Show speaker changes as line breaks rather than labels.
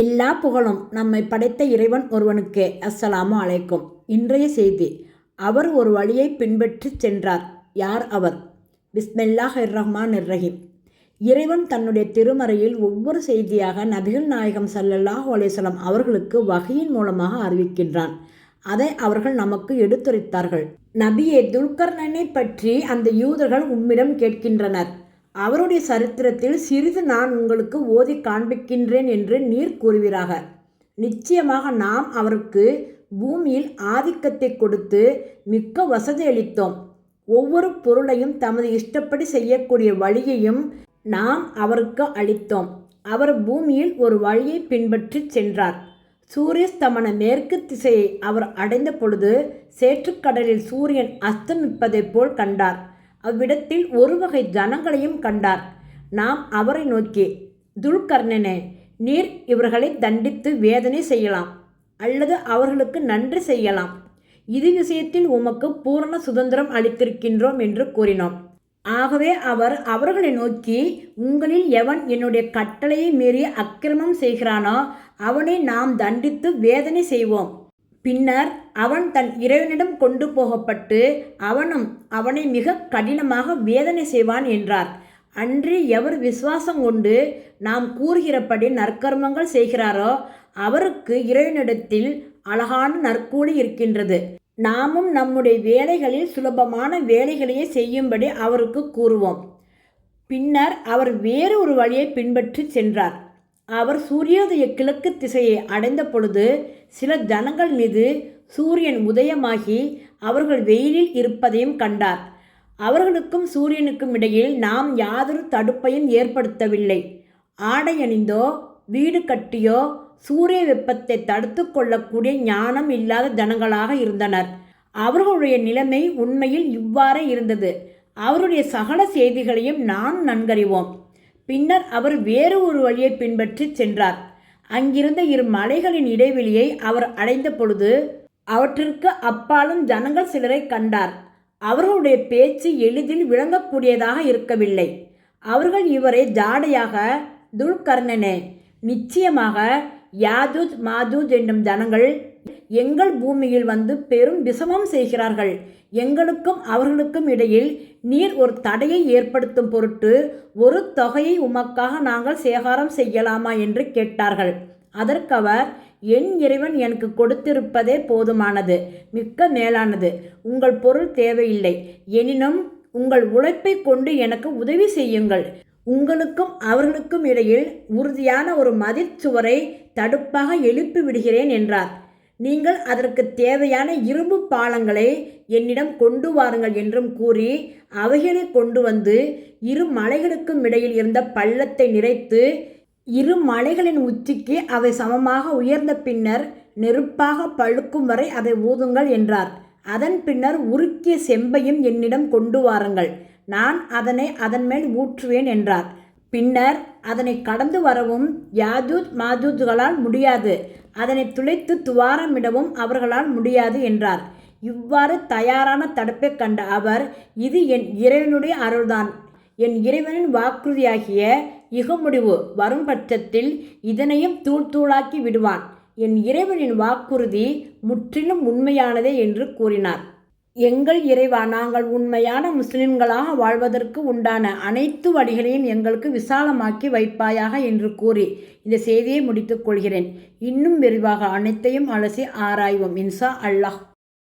எல்லா புகழும் நம்மை படைத்த இறைவன் ஒருவனுக்கே. அஸ்ஸலாமு அலைக்கும். இன்றைய செய்தி அவர் ஒரு வழியை பின்பற்றிச் சென்றார். யார் அவர்? பிஸ்மெல்லாஹ் ரஹ்மான் ரஹீம் இறைவன் தன்னுடைய திருமறையில் ஒவ்வொரு செய்தியாக நபிகள் நாயகம் ஸல்லல்லாஹு அலைஹி அவர்களுக்கு வகையின் மூலமாக அறிவிக்கின்றான். அதை அவர்கள் நமக்கு எடுத்துரைத்தார்கள். நபியே துல்கர்ணனை பற்றி அந்த யூதர்கள் உம்மிடம் கேட்கின்றனர். அவருடைய சரித்திரத்தில் சிறிது நான் உங்களுக்கு ஓதி காண்பிக்கின்றேன் என்று நீர் கூறுவீராக. நிச்சயமாக நாம் அவருக்கு பூமியில் ஆதிக்கத்தை கொடுத்து மிக்க வசதி அளித்தோம். ஒவ்வொரு பொருளையும் தமது இஷ்டப்படி செய்யக்கூடிய வழியையும் நாம் அவருக்கு அளித்தோம். அவர் பூமியில் ஒரு வழியை பின்பற்றி சென்றார். சூரியஸ்தமன மேற்கு திசையை அவர் அடைந்த பொழுது சேற்றுக்கடலில் சூரியன் அஸ்தமிப்பதைப் போல் கண்டார். அவ்விடத்தில் ஒரு வகை ஜனங்களையும் கண்டார். நாம் அவரை நோக்கி துல்கர்ணனே நீர் இவர்களை தண்டித்து வேதனை செய்யலாம் அல்லது அவர்களுக்கு நன்றி செய்யலாம். இது விஷயத்தில் உமக்கு பூரண சுதந்திரம் அளித்திருக்கின்றோம் என்று கூறினோம். ஆகவே அவர் அவர்களை நோக்கி உங்களில் எவன் என்னுடைய கட்டளையை மீறி அக்கிரமம் செய்கிறானோ அவனை நாம் தண்டித்து வேதனை செய்வோம். பின்னர் அவன் தன் இறைவனிடம் கொண்டு போகப்பட்டு அவனும் அவனை மிக கடினமாக வேதனை செய்வான் என்றார். அன்றி எவர் விசுவாசம் கொண்டு நாம் கூறுகிறபடி நற்கர்மங்கள் செய்கிறாரோ அவருக்கு இறைவனிடத்தில் அழகான நற்கூலி இருக்கின்றது. நாமும் நம்முடைய வேலைகளில் சுலபமான வேலைகளையே செய்யும்படி அவருக்கு கூறுவோம். பின்னர் அவர் வேறு ஒரு வழியை பின்பற்றி சென்றார். அவர் சூரியோதய கிழக்கு திசையை அடைந்த பொழுது சில ஜனங்கள் மீது சூரியன் உதயமாகி அவர்கள் வெயிலில் இருப்பதையும் கண்டார். அவர்களுக்கும் சூரியனுக்கும் இடையில் நாம் யாதொரு தடுப்பையும் ஏற்படுத்தவில்லை. ஆடை அணிந்தோ வீடு கட்டியோ சூரிய வெப்பத்தை தடுத்து கொள்ளக்கூடிய ஞானம் இல்லாத ஜனங்களாக இருந்தனர். அவர்களுடைய நிலைமை உண்மையில் இவ்வாறே இருந்தது. அவருடைய சகல செய்திகளையும் நாம் நன்கறிவோம். பின்னர் அவர் வேறு ஒரு வழியை பின்பற்றி சென்றார். அங்கிருந்த இரு மலைகளின் இடைவெளியை அவர் அடைந்த பொழுது அவற்றிற்கு அப்பாலும் ஜனங்கள் சிலரை கண்டார். அவர்களுடைய பேச்சு எளிதில் விளங்கக்கூடியதாக இருக்கவில்லை. அவர்கள் இவரை ஜாடையாக துல்கர்ணனே நிச்சயமாக யாதூஜ் மாதூஜ் என்னும் ஜனங்கள் எங்கள் பூமியில் வந்து பெரும் விஷமம் செய்கிறார்கள். எங்களுக்கும் அவர்களுக்கும் இடையில் நீர் ஒரு தடையை ஏற்படுத்தும் பொருட்டு ஒரு தொகையை உமக்காக நாங்கள் சேகாரம் செய்யலாமா என்று கேட்டார்கள். அதற்கவர் என் இறைவன் எனக்கு கொடுத்திருப்பதே போதுமானது மிக்க மேலானது. உங்கள் பொருள் தேவையில்லை. எனினும் உங்கள் உழைப்பை கொண்டு எனக்கு உதவி செய்யுங்கள். உங்களுக்கும் அவர்களுக்கும் இடையில் உறுதியான ஒரு மதிச்சுவரை தடுப்பாக எழுப்பி விடுகிறேன் என்றார். நீங்கள் அதற்கு தேவையான இரும்பு பாலங்களை என்னிடம் கொண்டு வாருங்கள் என்றும் கூறி அவைகளை கொண்டு வந்து இரு மலைகளுக்கும் இடையில் இருந்த பள்ளத்தை நிறைத்து இரு மலைகளின் உச்சிக்கு அவை சமமாக உயர்ந்த பின்னர் நெருப்பாக பழுக்கும் வரை அதை ஊதுங்கள் என்றார். அதன் பின்னர் உருக்கிய செம்பையும் என்னிடம் கொண்டு வாருங்கள். நான் அதனை அதன் மேல் ஊற்றுவேன் என்றார். பின்னர் அதனை கடந்து வரவும் யாதூத் மாதூத்களால் முடியாது. அதனை துளைத்து துவாரமிடவும் அவர்களால் முடியாது என்றார். இவ்வாறு தயாரான தடுப்பை கண்ட அவர் இது என் இறைவனுடைய அருள்தான். என் இறைவனின் வாக்குறுதியாகிய இக முடிவு வரும் பட்சத்தில் இதனையும் தூள் தூளாக்கி விடுவான். என் இறைவனின் வாக்குறுதி முற்றிலும் உண்மையானதே என்று கூறினார். எங்கள் இறைவா நாங்கள் உண்மையான முஸ்லிம்களாக வாழ்வதற்கு உண்டான அனைத்து வழிகளையும் எங்களுக்கு விசாலமாக்கி வைப்பாயாக என்று கூறி இந்த செய்தியை முடித்துக் கொள்கிறேன். இன்னும் விரிவாக அனைத்தையும் அலசி ஆராய்வோம். இன்சா அல்லாஹ்.